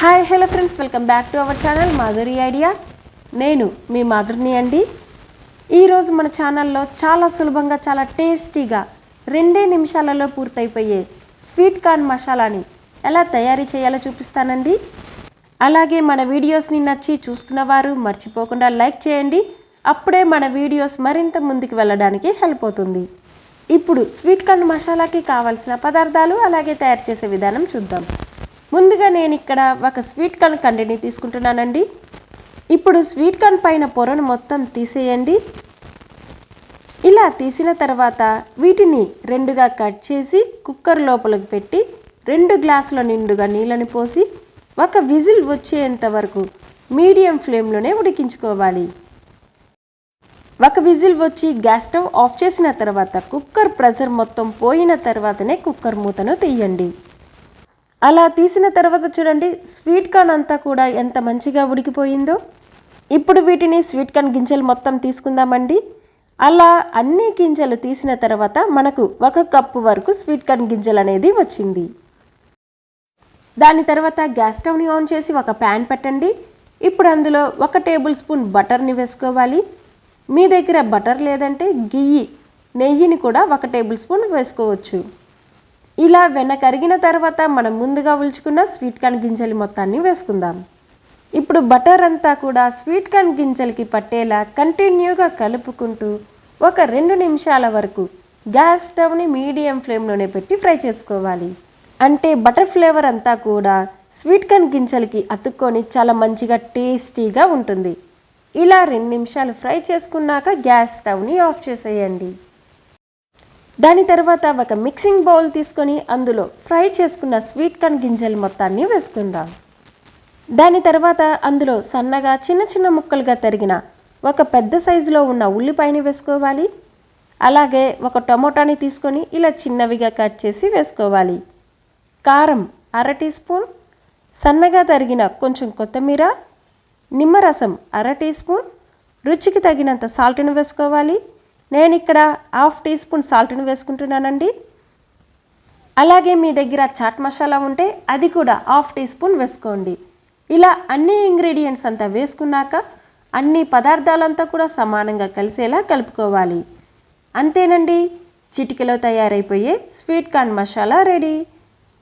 Hi hello friends welcome back to our channel Madhuri ideas. నేను మీ మాధురిని అండి. ఈరోజు మన ఛానల్లో చాలా సులభంగా చాలా టేస్టీగా రెండే నిమిషాలలో పూర్తయిపోయే స్వీట్ కార్న్ మసాలాని ఎలా తయారీ చేయాలో చూపిస్తానండి. అలాగే మన వీడియోస్ని నచ్చి చూస్తున్న వారు మర్చిపోకుండా లైక్ చేయండి. అప్పుడే మన వీడియోస్ మరింత ముందుకు వెళ్ళడానికి హెల్ప్ అవుతుంది. ఇప్పుడు స్వీట్ కార్న్ మసాలాకి కావాల్సిన పదార్థాలు అలాగే తయారు చేసే విధానం చూద్దాం. ముందుగా నేను ఇక్కడ ఒక స్వీట్ కార్న్ కండిని తీసుకుంటున్నానండి. ఇప్పుడు స్వీట్ కార్న్ పైన పొరను మొత్తం తీసేయండి. ఇలా తీసిన తర్వాత వీటిని రెండుగా కట్ చేసి కుక్కర్ లోపలికి పెట్టి రెండు గ్లాసుల నిండుగా నీళ్ళని పోసి ఒక విజిల్ వచ్చేంత వరకు మీడియం ఫ్లేమ్లోనే ఉడికించుకోవాలి. ఒక విజిల్ వచ్చి గ్యాస్ స్టవ్ ఆఫ్ చేసిన తర్వాత కుక్కర్ ప్రెషర్ మొత్తం పోయిన తర్వాతనే కుక్కర్ మూతను తీయండి. అలా తీసిన తర్వాత చూడండి స్వీట్ కార్న్ అంతా కూడా ఎంత మంచిగా ఉడికిపోయిందో. ఇప్పుడు వీటిని స్వీట్ కార్న్ గింజలు మొత్తం తీసుకుందామండి. అలా అన్ని గింజలు తీసిన తర్వాత మనకు ఒక కప్పు వరకు స్వీట్ కార్న్ గింజలు అనేది వచ్చింది. దాని తర్వాత గ్యాస్ స్టవ్ని ఆన్ చేసి ఒక ప్యాన్ పెట్టండి. ఇప్పుడు అందులో ఒక టేబుల్ స్పూన్ బటర్ని వేసుకోవాలి. మీ దగ్గర బటర్ లేదంటే గియ్యి నెయ్యిని కూడా ఒక టేబుల్ స్పూన్ వేసుకోవచ్చు. ఇలా వెన్న కరిగిన తర్వాత మనం ముందుగా ఉల్చుకున్న స్వీట్ కార్న్ గింజలు మొత్తాన్ని వేసుకుందాం. ఇప్పుడు బటర్ అంతా కూడా స్వీట్ కార్న్ గింజలకి పట్టేలా కంటిన్యూగా కలుపుకుంటూ ఒక రెండు నిమిషాల వరకు గ్యాస్ స్టవ్ని మీడియం ఫ్లేమ్లోనే పెట్టి ఫ్రై చేసుకోవాలి. అంటే బటర్ ఫ్లేవర్ అంతా కూడా స్వీట్ కార్న్ గింజలకి అతుక్కొని చాలా మంచిగా టేస్టీగా ఉంటుంది. ఇలా రెండు నిమిషాలు ఫ్రై చేసుకున్నాక గ్యాస్ స్టవ్ని ఆఫ్ చేసేయండి. దాని తర్వాత ఒక మిక్సింగ్ బౌల్ తీసుకొని అందులో ఫ్రై చేసుకున్న స్వీట్ కార్న్ గింజలు మొత్తాన్ని వేసుకుందాం. దాని తర్వాత అందులో సన్నగా చిన్న చిన్న ముక్కలుగా తరిగిన ఒక పెద్ద సైజులో ఉన్న ఉల్లిపాయని వేసుకోవాలి. అలాగే ఒక టమోటాని తీసుకొని ఇలా చిన్నవిగా కట్ చేసి వేసుకోవాలి. కారం అర టీ స్పూన్ సన్నగా తరిగిన కొంచెం కొత్తిమీర నిమ్మరసం అర టీ స్పూన్ రుచికి తగినంత సాల్ట్ని వేసుకోవాలి. నేను ఇక్కడ హాఫ్ టీ స్పూన్ సాల్ట్ని వేసుకుంటున్నానండి. అలాగే మీ దగ్గర చాట్ మసాలా ఉంటే అది కూడా హాఫ్ టీ స్పూన్ వేసుకోండి. ఇలా అన్ని ఇంగ్రీడియంట్స్ అంతా వేసుకున్నాక అన్ని పదార్థాలంతా కూడా సమానంగా కలిసేలా కలుపుకోవాలి. అంతేనండి చిటికలో తయారైపోయే స్వీట్ కార్న్ మసాలా రెడీ.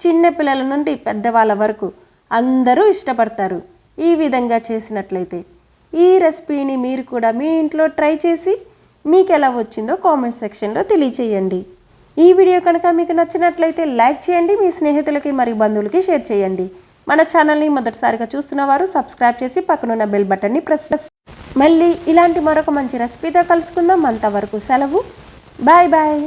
చిన్నపిల్లల నుండి పెద్దవాళ్ళ వరకు అందరూ ఇష్టపడతారు ఈ విధంగా చేసినట్లయితే. ఈ రెసిపీని మీరు కూడా మీ ఇంట్లో ట్రై చేసి మీకు ఎలా వచ్చిందో కామెంట్ సెక్షన్లో తెలియచేయండి. ఈ వీడియో కనుక మీకు నచ్చినట్లయితే లైక్ చేయండి మీ స్నేహితులకి మరియు బంధువులకి షేర్ చేయండి. మన ఛానల్ని మొదటిసారిగా చూస్తున్న వారు సబ్స్క్రైబ్ చేసి పక్కనున్న బెల్ బటన్ని ప్రెస్ మళ్ళీ ఇలాంటి మరొక మంచి రెసిపీతో కలుసుకుందాం. అంతవరకు సెలవు. Bye bye.